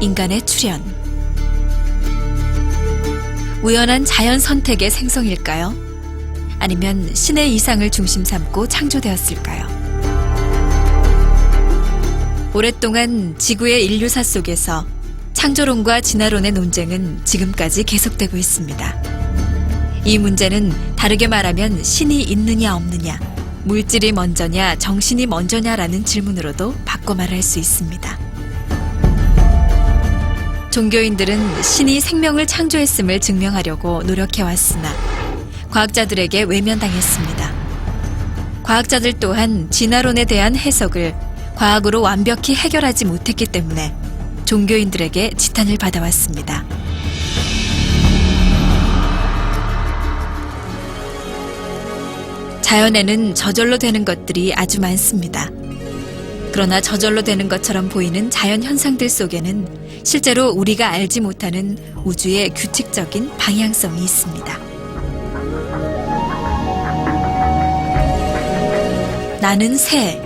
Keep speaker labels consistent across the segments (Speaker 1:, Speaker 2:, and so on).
Speaker 1: 인간의 출현. 우연한 자연 선택의 생성일까요? 아니면 신의 이상을 중심 삼고 창조되었을까요? 오랫동안 지구의 인류사 속에서 창조론과 진화론의 논쟁은 지금까지 계속되고 있습니다. 이 문제는 다르게 말하면 신이 있느냐 없느냐, 물질이 먼저냐 정신이 먼저냐라는 질문으로도 바꿔 말할 수 있습니다. 종교인들은 신이 생명을 창조했음을 증명하려고 노력해왔으나 과학자들에게 외면당했습니다. 과학자들 또한 진화론에 대한 해석을 과학으로 완벽히 해결하지 못했기 때문에 종교인들에게 지탄을 받아왔습니다. 자연에는 저절로 되는 것들이 아주 많습니다. 그러나 저절로 되는 것처럼 보이는 자연 현상들 속에는 실제로 우리가 알지 못하는 우주의 규칙적인 방향성이 있습니다. 나는 새,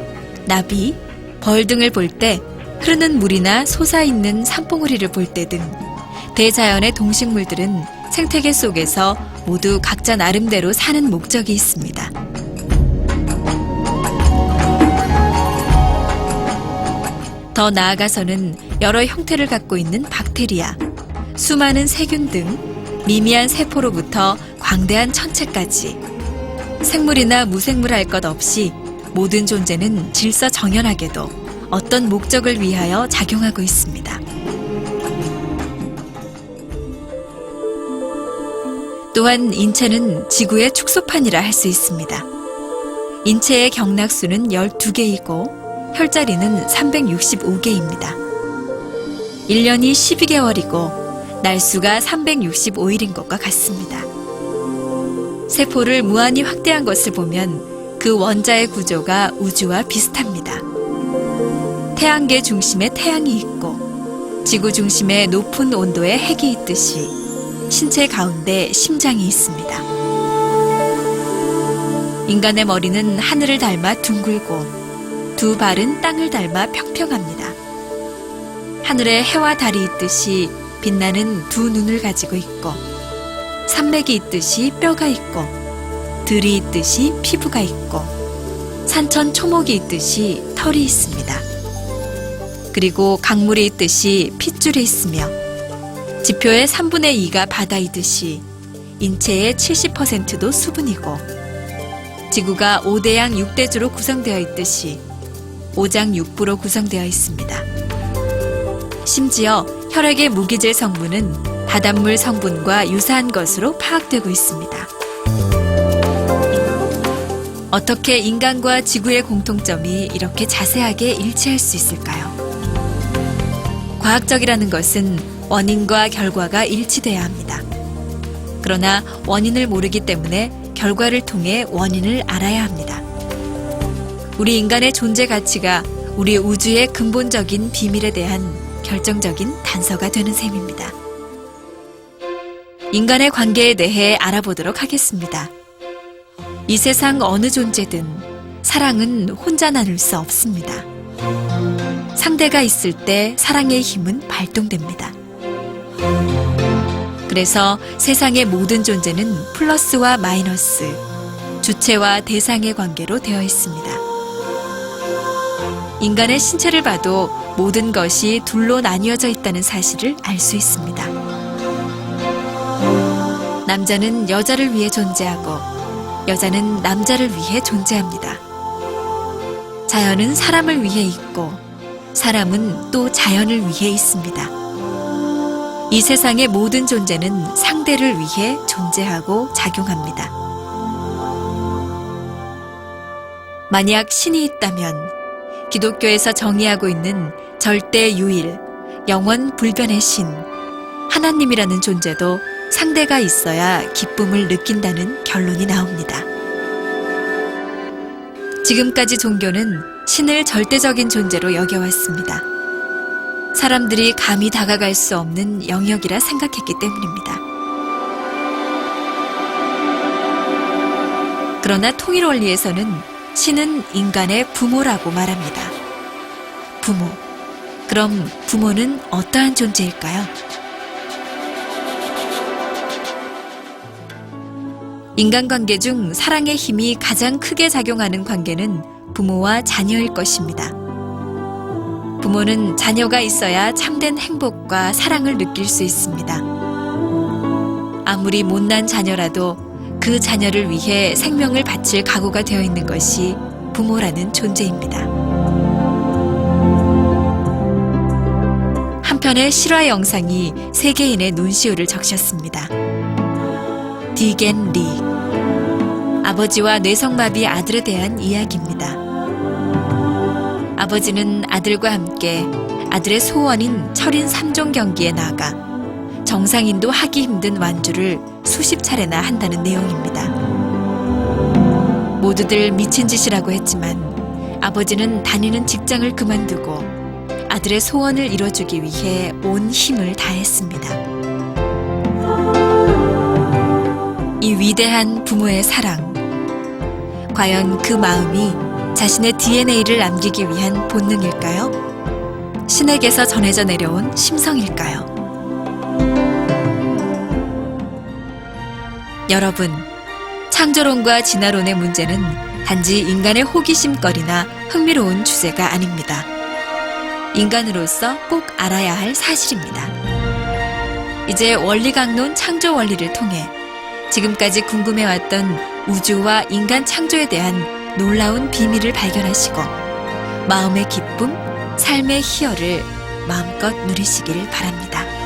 Speaker 1: 나비, 벌 등을 볼 때 흐르는 물이나 솟아있는 산봉우리를 볼 때 등 대자연의 동식물들은 생태계 속에서 모두 각자 나름대로 사는 목적이 있습니다. 더 나아가서는 여러 형태를 갖고 있는 박테리아, 수많은 세균 등 미미한 세포로부터 광대한 천체까지 생물이나 무생물 할 것 없이 모든 존재는 질서 정연하게도 어떤 목적을 위하여 작용하고 있습니다. 또한 인체는 지구의 축소판이라 할 수 있습니다. 인체의 경락수는 12개이고 혈자리는 365개입니다. 1년이 12개월이고 날수가 365일인 것과 같습니다. 세포를 무한히 확대한 것을 보면 그 원자의 구조가 우주와 비슷합니다. 태양계 중심에 태양이 있고 지구 중심에 높은 온도의 핵이 있듯이 신체 가운데 심장이 있습니다. 인간의 머리는 하늘을 닮아 둥글고 두 발은 땅을 닮아 평평합니다. 하늘에 해와 달이 있듯이 빛나는 두 눈을 가지고 있고 산맥이 있듯이 뼈가 있고 들이 있듯이 피부가 있고 산천 초목이 있듯이 털이 있습니다. 그리고 강물이 있듯이 핏줄이 있으며 지표의 3분의 2가 바다이듯이 인체의 70%도 수분이고 지구가 5대양 6대주로 구성되어 있듯이 오장 육부로 구성되어 있습니다. 심지어 혈액의 무기질 성분은 바닷물 성분과 유사한 것으로 파악되고 있습니다. 어떻게 인간과 지구의 공통점이 이렇게 자세하게 일치할 수 있을까요? 과학적이라는 것은 원인과 결과가 일치돼야 합니다. 그러나 원인을 모르기 때문에 결과를 통해 원인을 알아야 합니다. 우리 인간의 존재 가치가 우리 우주의 근본적인 비밀에 대한 결정적인 단서가 되는 셈입니다. 인간의 관계에 대해 알아보도록 하겠습니다. 이 세상 어느 존재든 사랑은 혼자 나눌 수 없습니다. 상대가 있을 때 사랑의 힘은 발동됩니다. 그래서 세상의 모든 존재는 플러스와 마이너스, 주체와 대상의 관계로 되어 있습니다. 인간의 신체를 봐도 모든 것이 둘로 나뉘어져 있다는 사실을 알 수 있습니다. 남자는 여자를 위해 존재하고 여자는 남자를 위해 존재합니다. 자연은 사람을 위해 있고 사람은 또 자연을 위해 있습니다. 이 세상의 모든 존재는 상대를 위해 존재하고 작용합니다. 만약 신이 있다면 기독교에서 정의하고 있는 절대 유일, 영원 불변의 신, 하나님이라는 존재도 상대가 있어야 기쁨을 느낀다는 결론이 나옵니다. 지금까지 종교는 신을 절대적인 존재로 여겨왔습니다. 사람들이 감히 다가갈 수 없는 영역이라 생각했기 때문입니다. 그러나 통일 원리에서는 신은 인간의 부모라고 말합니다. 부모. 그럼 부모는 어떠한 존재일까요? 인간관계 중 사랑의 힘이 가장 크게 작용하는 관계는 부모와 자녀일 것입니다. 부모는 자녀가 있어야 참된 행복과 사랑을 느낄 수 있습니다. 아무리 못난 자녀라도 그 자녀를 위해 생명을 바칠 각오가 되어 있는 것이 부모라는 존재입니다. 한편의 실화 영상이 세계인의 논시호를 적셨습니다. 디겐 리. 아버지와 뇌성마비 아들에 대한 이야기입니다. 아버지는 아들과 함께 아들의 소원인 철인 3종 경기에 나가 정상인도 하기 힘든 완주를 수십 차례나 한다는 내용입니다. 모두들 미친 짓이라고 했지만 아버지는 다니는 직장을 그만두고 아들의 소원을 이뤄주기 위해 온 힘을 다했습니다. 이 위대한 부모의 사랑. 과연 그 마음이 자신의 DNA를 남기기 위한 본능일까요? 신에게서 전해져 내려온 심성일까요? 여러분, 창조론과 진화론의 문제는 단지 인간의 호기심거리나 흥미로운 주제가 아닙니다. 인간으로서 꼭 알아야 할 사실입니다. 이제 원리강론 창조 원리를 통해 지금까지 궁금해왔던 우주와 인간 창조에 대한 놀라운 비밀을 발견하시고 마음의 기쁨, 삶의 희열을 마음껏 누리시길 바랍니다.